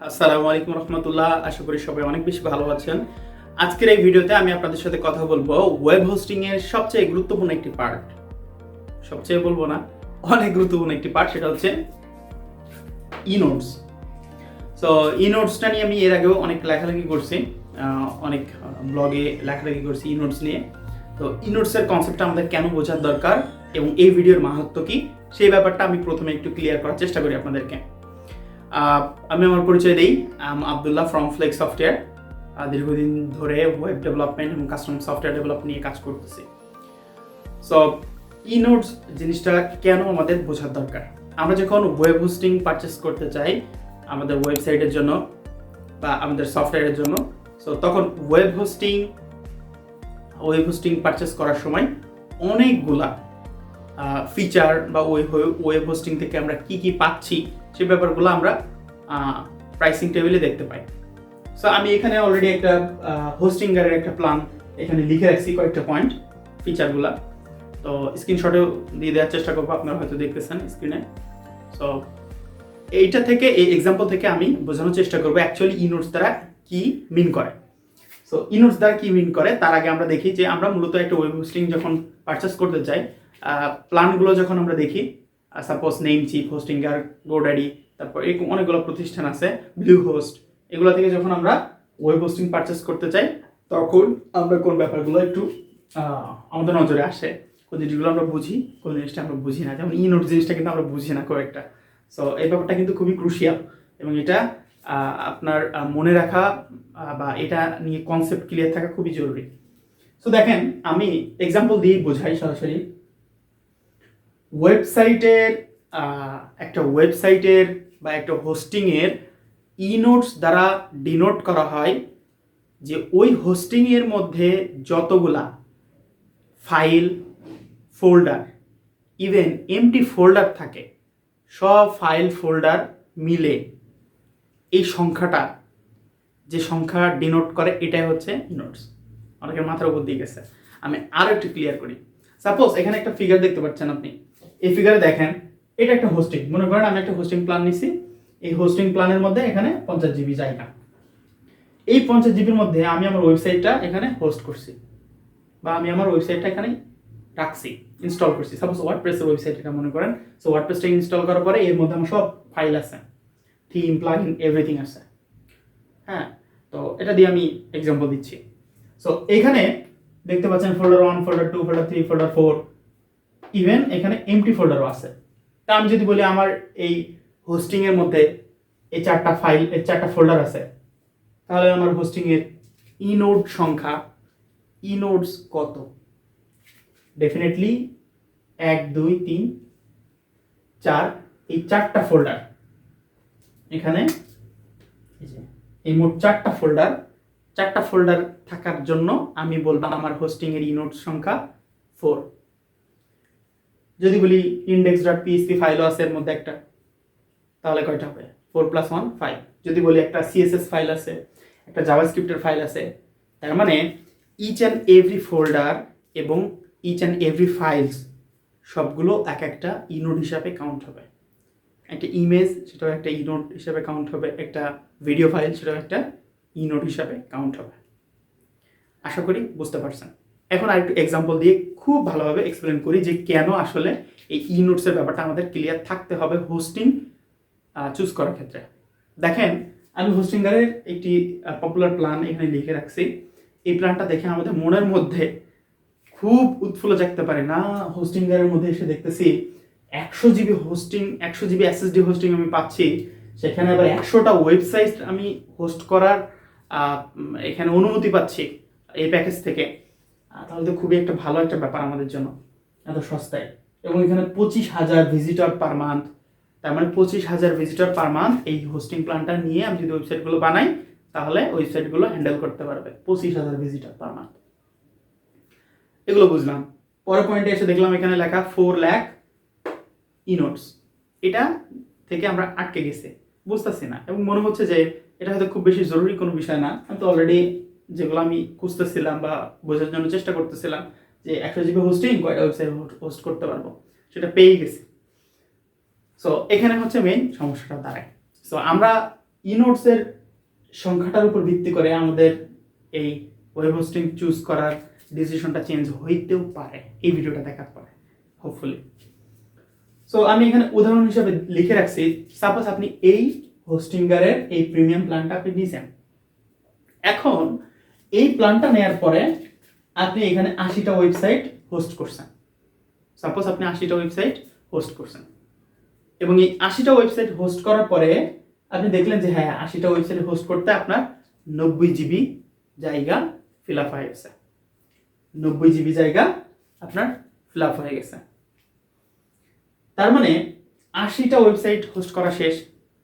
আসসালামু আলাইকুম রহমতুল্লাহ। আশা করি সবাই অনেক বেশি ভালো আছেন। আজকের এই ভিডিওতে আমি আপনাদের সাথে কথা বলব ওয়েব হোস্টিং এর সবচেয়ে গুরুত্বপূর্ণ একটি পার্ট। সবচেয়ে বলব না, অনেক গুরুত্বপূর্ণ একটি পার্ট, সেটা হচ্ছে ইনোটস সো ইনোটসটা নিয়ে আমি এর আগেও অনেক লেখালেখি করছি অনেক ব্লগে লেখালেখি করছি ইনোটস নিয়ে। তো ইনোটসের কনসেপ্টটা আমাদের কেন বোঝার দরকার এবং এই ভিডিওর মাহাত্ম কি, সেই ব্যাপারটা আমি প্রথমে একটু ক্লিয়ার করার চেষ্টা করি আপনাদেরকে। আমি আমার পরিচয় দিই। I'm Abdullah from Flex software দীর্ঘদিন ধরে ওয়েব ডেভেলপমেন্ট এবং কাস্টমার সফটওয়্যার ডেভেলপ নিয়ে কাজ করতেছি। সো ই নোটস জিনিসটা কেন আমাদের বোঝার দরকার? আমরা যখন ওয়েব হোস্টিং পারচেস করতে চাই, আমাদের ওয়েবসাইটের জন্য বা আমাদের সফটওয়্যারের জন্য সো তখন web hosting web hosting purchase করার সময় অনেকগুলা ফিচার বা ওই ওয়েব হোস্টিং থেকে আমরা কি কি পাচ্ছি, সে ব্যাপারগুলো আমরা প্রাইসিং টেবিলে দেখতে পাই। সো আমি এখানে অলরেডি একটা হোস্টিংগারের একটা প্ল্যান এখানে লিখে রাখছি কয়েকটা পয়েন্ট ফিচারগুলা তো স্ক্রিনশটেও দিয়ে দেওয়ার চেষ্টা করব, আপনারা হয়তো দেখতেছেন স্ক্রিনে সো এইটা থেকে, এই এক্সাম্পল থেকে আমি বোঝানোর চেষ্টা করব অ্যাকচুয়ালি ইনোটস দ্বারা কি মিন করে। সো ইনোটস দ্বারা কি মিন করে, তার আগে আমরা দেখি যে আমরা মূলত একটা ওয়েব হোস্টিং যখন পারচেস করতে চাই প্ল্যানগুলো যখন আমরা দেখি suppose name cheap Hostinger GoDaddy তারপর এরকম অনেকগুলো প্রতিষ্ঠান আছে ব্লু হোস্ট এগুলো থেকে যখন আমরা ওয়েব হোস্টিং পারচেস করতে চাই, তখন আমরা কোন ব্যাপারগুলো একটু আমাদের নজরে আসে। কোন জিনিসগুলো আমরা বুঝি, কোন জিনিসটা আমরা বুঝি না। যেমন ইনোট জিনিসটা কিন্তু আমরা বুঝি না কয়েকটা সো এই ব্যাপারটা কিন্তু খুবই ক্রুশিয়াল এবং এটা আপনার মনে রাখা বা এটা নিয়ে কনসেপ্ট ক্লিয়ার থাকা খুবই জরুরি। সো দেখেন, আমি এক্সাম্পল দিয়ে বোঝাই সরাসরি। ওয়েবসাইটের একটা ওয়েবসাইটের বা একটা হোস্টিংয়ের ইনোটস দ্বারা ডিনোট করা হয় যে ওই হোস্টিংয়ের মধ্যে যতগুলা file folder even empty folder থাকে, সব ফাইল ফোল্ডার মিলে এই সংখ্যাটা, যে সংখ্যা ডিনোট করে, এটাই হচ্ছে ইনোটস অনেকের মাথার উপর দিয়ে গেছে। আমি আরও একটু ক্লিয়ার করি। সাপোজ এখানে একটা ফিগার দেখতে পাচ্ছেন আপনি। এই ফিগারে দেখেন, এটা একটা হোস্টিং মনে করেন আমি একটা হোস্টিং প্ল্যান নিছি। এই হোস্টিং প্ল্যানের মধ্যে এখানে পঞ্চাশ জিবি জায়গা। এই পঞ্চাশ জিবির মধ্যে আমি আমার ওয়েবসাইটটা এখানে হোস্ট করছি বা আমি আমার ওয়েবসাইটটা এখানে রাখছি ইনস্টল করছি। সাপোজ ওয়ার্ডপ্রেসের ওয়েবসাইট এটা মনে করেন। সো ওয়ার্ডপ্রেসটা ইনস্টল করার পরে এর মধ্যে আমার সব ফাইল আছে। থিম প্লাগইন এভরিথিং আছে। হ্যাঁ তো এটা দিয়ে আমি এক্সাম্পল দিচ্ছি। সো এখানে দেখতে পাচ্ছেন folder one folder two folder three folder four even এখানে এমটি ফোল্ডারও আছে। তা আমি যদি বলি আমার এই হোস্টিংয়ের মধ্যে এই চারটা ফাইল এই চারটা ফোল্ডার আছে, তাহলে আমার হোস্টিংয়ের ইনোড সংখ্যা ইনোডস কত? ডেফিনেটলি এক, দুই, তিন, চার, এই চারটা ফোল্ডার এখানে এই মোট চারটা ফোল্ডার চারটা ফোল্ডার থাকার জন্য আমি বলব আমার হোস্টিংয়ের ইনোড সংখ্যা ফোর যদি বলি ইন্ডেক্স ডট পিএসপি ফাইলও আছে এর মধ্যে একটা, তাহলে কয়টা হবে? ফোর প্লাস ওয়ান ফাইভ যদি বলি একটা সিএসএস ফাইল আছে, একটা জাভাস্ক্রিপ্টের ফাইল আছে, তার মানে ইচ অ্যান্ড এভরি ফোল্ডার এবং ইচ অ্যান্ড এভরি ফাইলস সবগুলো এক একটা ইনোড হিসাবে কাউন্ট হবে। একটা ইমেজ সেটাও একটা ইনোড হিসাবে কাউন্ট হবে। একটা ভিডিও ফাইল সেটাও একটা ইনোড হিসাবে কাউন্ট হবে। আশা করি বুঝতে পারছেন। এখন আরেকটু এক্সাম্পল দিয়ে খুব ভালোভাবে এক্সপ্লেন করি যে কেন আসলে এই ই নোটসের ব্যাপারটা আমাদের ক্লিয়ার থাকতে হবে হোস্টিং চুজ করার ক্ষেত্রে। দেখেন, আমি হোস্টিংগারের একটি পপুলার প্ল্যান এখানে লিখে রাখছি। এই প্ল্যানটা দেখে আমাদের মনের মধ্যে খুব উৎফুল্ল জাগতে পারে। না হোস্টিংগারের মধ্যে এসে দেখতেছি একশো জিবি হোস্টিং একশো জিবি এসএসডি হোস্টিং আমি পাচ্ছি। সেখানে আবার একশোটা ওয়েবসাইট আমি হোস্ট করার এখানে অনুমতি পাচ্ছি এই প্যাকেজ থেকে। তাহলে তো খুবই একটা ভালো একটা ব্যাপার আমাদের জন্য, এত সস্তায়। এবং এখানে পঁচিশ হাজার ভিজিটর পার মান্থ তার মানে পঁচিশ হাজার ভিজিটর পার মান্থ এই হোস্টিং প্ল্যানটা নিয়ে আমি যদি ওয়েবসাইটগুলো বানাই, তাহলে ওয়েবসাইটগুলো হ্যান্ডেল করতে পারবে, পঁচিশ হাজার ভিজিটর পার মান্থ এগুলো বুঝলাম। পরের পয়েন্টে এসে দেখলাম এখানে লেখা ফোর ল্যাক ইনোটস এটা থেকে আমরা আটকে গেছি, বুঝতেছি না। এবং মনে হচ্ছে যে এটা হয়তো খুব বেশি জরুরি কোনো বিষয় না, আমি তো অলরেডি যেগুলো আমি খুঁজতেছিলাম বা বোঝার জন্য চেষ্টা করতেছিলাম যে একশো জিবি হোস্টিং কয়টা ওয়েবসাইট হোস্ট করতে পারব, সেটা পেয়ে গেছি। সো এখানে হচ্ছে মেইন সমস্যাটা দাঁড়ায় সো আমরা ইনোটসের সংখ্যাটার উপর ভিত্তি করে আমাদের এই ওয়েব হোস্টিং চুজ করার ডিসিশনটা চেঞ্জ হইতেও পারে এই ভিডিওটা দেখার পরে হোপফুলি সো আমি এখানে উদাহরণ হিসেবে লিখে রাখছি সাপোজ আপনি এই হোস্টিঙ্গারের এই প্রিমিয়াম প্ল্যানটা আপনি নিয়েছেন এখন এই প্ল্যানটা নেওয়ার পরে আপনি এখানে আশিটা ওয়েবসাইট হোস্ট করছেন। সাপোজ আপনি আশিটা ওয়েবসাইট হোস্ট করছেন। এবং এই আশিটা ওয়েবসাইট হোস্ট করার পরে আপনি দেখলেন যে হ্যাঁ আশিটা ওয়েবসাইট হোস্ট করতে আপনার নব্বই জিবি জায়গা ফিল আপ হয়ে গেছে। নব্বই জিবি জায়গা আপনার ফিল আপ হয়ে গেছে। তার মানে আশিটা ওয়েবসাইট হোস্ট করা শেষ।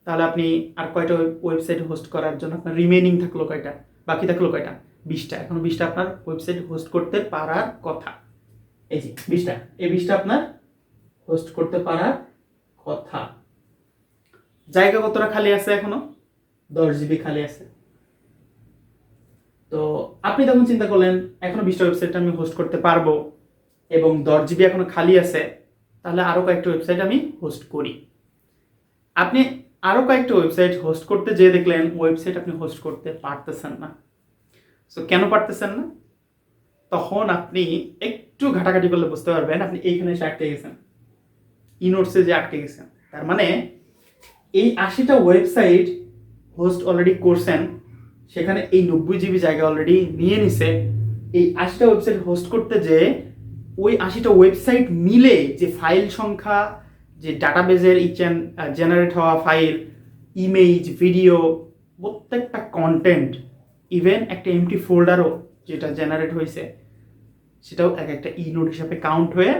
তাহলে আপনি আর কয়টা ওয়েবসাইট হোস্ট করার জন্য আপনার রিমেনিং থাকল কয়টা? বাকি থাকল কয়টা? বিশটা। এখন বিশটা আপনার ওয়েবসাইট হোস্ট করতে পারার কথা। এই যে, বিশটা। এই বিশটা আপনার হোস্ট করতে পারার কথা। জায়গা কতটা খালি আছে এখনও? দশ জিবি খালি আছে। তো আপনি তখন চিন্তা করলেন, এখনও বিশটা ওয়েবসাইট আমি হোস্ট করতে পারব এবং দশ জিবি এখনও খালি আছে, তাহলে আরও কয়েকটা ওয়েবসাইট আমি হোস্ট করি। আপনি আরও কয়েকটা ওয়েবসাইট হোস্ট করতে যেয়ে দেখলেন ওয়েবসাইট আপনি হোস্ট করতে পারতেছেন না। সো কেন পারতেছেন না? তখন আপনি একটু ঘাটাঘাটি করলে বুঝতে পারবেন আপনি এইখানে এসে আটকে গেছেন। ইনোটসে যে আটকে গেছেন। তার মানে এই আশিটা ওয়েবসাইট হোস্ট অলরেডি করছেন, সেখানে এই নব্বই জিবি জায়গা অলরেডি নিয়ে নিছে। এই আশিটা ওয়েবসাইট হোস্ট করতে যে ওই আশিটা ওয়েবসাইট মিলে যে ফাইল সংখ্যা, যে ডাটাবেজের ইচ জেনারেট হওয়া ফাইল ইমেজ ভিডিও প্রত্যেকটা কন্টেন্ট ইভেন একটা এমটি ফোল্ডারও যেটা জেনারেট হয়েছে, সেটাও এক একটা ই নোট হিসাবে কাউন্ট হয়ে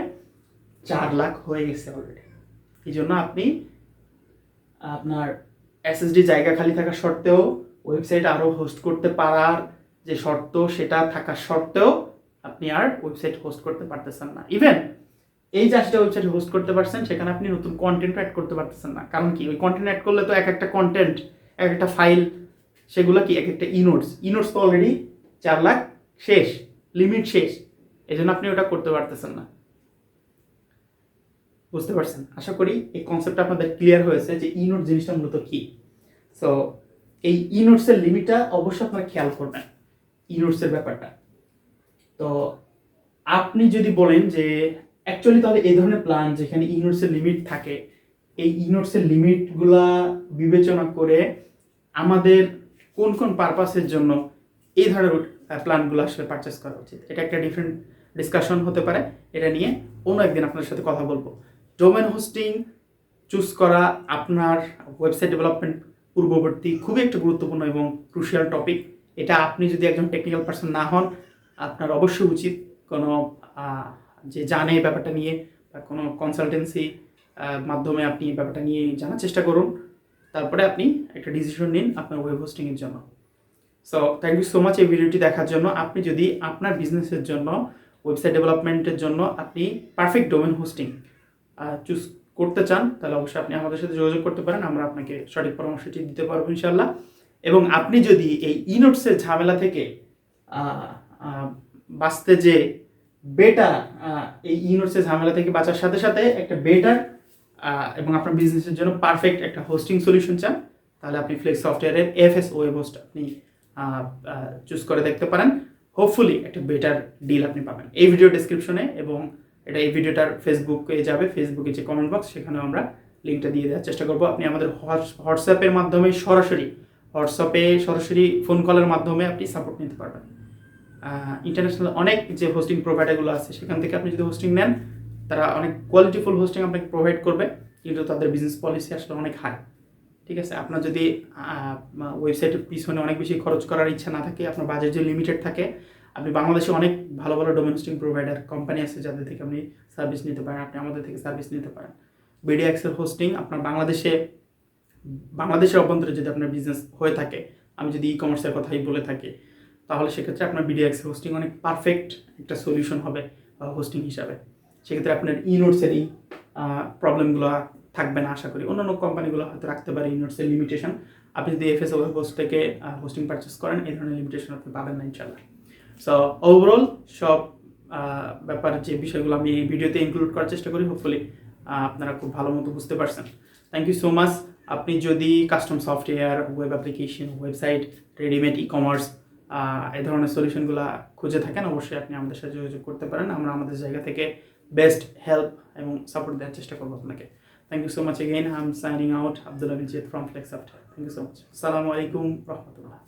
চার লাখ হয়ে গেছে অলরেডি এই জন্য আপনি আপনার এসএসডি জায়গা খালি থাকা সত্ত্বেও ওয়েবসাইট আরও হোস্ট করতে পারার যে শর্ত, সেটা থাকা সত্ত্বেও আপনি আর ওয়েবসাইট হোস্ট করতে পারতেছেন না। ইভেন এই আজটা ওয়েবসাইট হোস্ট করতে পারছেন, সেখানে আপনি নতুন কন্টেন্ট অ্যাড করতে পারতেছেন না। কারণ কি? ওই কন্টেন্ট অ্যাড করলে তো এক একটা কন্টেন্ট এক একটা ফাইল সেগুলো কি এক একটা ইনোটস ইনোটস তো অলরেডি চার লাখ শেষ লিমিট শেষ। এই জন্য আপনি ওটা করতে পারতেছেন না। বুঝতে পারছেন? আশা করি এই কনসেপ্টটা আপনাদের ক্লিয়ার হয়েছে যে ইনোট জিনিসটা মূলত কি। সো এই ইনোটসের লিমিটটা অবশ্যই আপনারা খেয়াল করবেন ইনোটসের ব্যাপারটা। তো, আপনি যদি বলেন যে অ্যাকচুয়ালি তাহলে এই ধরনের প্ল্যান যেখানে ইনোটসের লিমিট থাকে, এই ইনোটসের লিমিটগুলা বিবেচনা করে আমাদের কোন কোন পারপাসের জন্য এই ধরনের প্ল্যানগুলো আসলে পারচেস করা উচিত? এটা একটা ডিফারেন্ট ডিসকাশন হতে পারে। এটা নিয়ে অন্য একদিন আপনার সাথে কথা বলব। ডোমেন হোস্টিং চুজ করা আপনার ওয়েবসাইট ডেভেলপমেন্ট পূর্ববর্তী খুবই একটা গুরুত্বপূর্ণ এবং ক্রুশিয়াল টপিক এটা আপনি যদি একজন টেকনিক্যাল পার্সন না হন, আপনার অবশ্যই উচিত কোনো যে জানে ব্যাপারটা নিয়ে বা কোনো কনসালটেন্সি মাধ্যমে আপনি ব্যাপারটা নিয়ে জানার চেষ্টা করুন। তারপরে আপনি একটা ডিসিশন নিন আপনার ওয়েব হোস্টিংয়ের জন্য। So thank you so much এই ভিডিওটি দেখার জন্য। আপনি যদি আপনার বিজনেসের জন্য ওয়েবসাইট ডেভেলপমেন্টের জন্য আপনি পারফেক্ট ডোমেন হোস্টিং চুজ করতে চান, তাহলে অবশ্যই আপনি আমাদের সাথে যোগাযোগ করতে পারেন। আমরা আপনাকে সঠিক পরামর্শটি দিতে পারব ইনশাল্লাহ এবং আপনি যদি এই ইনোটসের ঝামেলা থেকে বাঁচতে যে বেটার এই ইনোটসের ঝামেলা থেকে বাঁচার সাথে সাথে একটা বেটার এবং আপনার বিজনেসের জন্য পারফেক্ট একটা হোস্টিং সলিউশন চান, তাহলে আপনি ফ্লেক্স সফটওয়্যারের এফ এস ওয়েব হোস্ট আপনি চুজ করে দেখতে পারেন। হোপফুলি একটা বেটার ডিল আপনি পাবেন। এই ভিডিও ডিসক্রিপশনে এবং এটা এই ভিডিওটার ফেসবুকে যাবে ফেসবুকে যে কমেন্ট বক্স সেখানেও আমরা লিঙ্কটা দিয়ে দেওয়ার চেষ্টা করব। আপনি আমাদের হোয়াটসঅ্যাপের মাধ্যমে সরাসরি হোয়াটসঅ্যাপে সরাসরি ফোন কলের মাধ্যমে আপনি সাপোর্ট নিতে পারবেন। ইন্টারন্যাশনাল অনেক যে হোস্টিং প্রোভাইডারগুলো আছে, সেখান থেকে আপনি যদি হোস্টিং নেন তারা অনেক কোয়ালিটিফুল হোস্টিং আপনাকে প্রোভাইড করবে, কিন্তু তাদের বিজনেস পলিসি আসলে অনেক হাই ঠিক আছে? আপনার যদি ওয়েবসাইটের পিছনে অনেক বেশি খরচ করার ইচ্ছা না থাকে, আপনার বাজেট যদি লিমিটেড থাকে, আপনি বাংলাদেশে অনেক ভালো ভালো ডোমেস্টিক প্রোভাইডার কোম্পানি আছে যাদের থেকে আপনি সার্ভিস নিতে পারেন, আপনি আমাদের থেকে সার্ভিস নিতে পারেন। বিডি এক্সেল হোস্টিং আপনার বাংলাদেশে, বাংলাদেশের অভ্যন্তরে যদি আপনার বিজনেস হয়ে থাকে, আমি যদি ই কমার্সের কথাই বলে থাকি, তাহলে সেক্ষেত্রে আপনার বিডি এক্সেল হোস্টিং অনেক পারফেক্ট একটা সলিউশন হবে হোস্টিং হিসাবে। সেক্ষেত্রে আপনার ই প্রবলেমগুলো থাকবে না, আশা করি। অন্যান্য কোম্পানিগুলো হয়তো রাখতে পারে ই নোটসের লিমিটেশন আপনি যদি এফএস ওয়েব হোস্ট থেকে হোস্টিং পারচেস করেন, এই ধরনের লিমিটেশন আপনি পাবেন না ইনশাল্লাহ সো ওভারঅল সব ব্যাপার যে বিষয়গুলো আমি এই ভিডিওতে ইনক্লুড করার চেষ্টা করি হোপফুলি আপনারা খুব ভালো মতো বুঝতে পারছেন। থ্যাংক ইউ সো মাচ আপনি যদি custom software web application website readymade e commerce এই ধরনের সলিউশনগুলো খুঁজে থাকেন, অবশ্যই আপনি আমাদের সাথে যোগাযোগ করতে পারেন। আমরা আমাদের জায়গা থেকে বেস্ট হেল্প এবং সাপোর্ট দেওয়ার চেষ্টা করব আপনাকে। Thank you so much again I am signing out Abdul Abhijit from Flex after thank you so much আসসালামু আলাইকুম রহমতুল্লাহ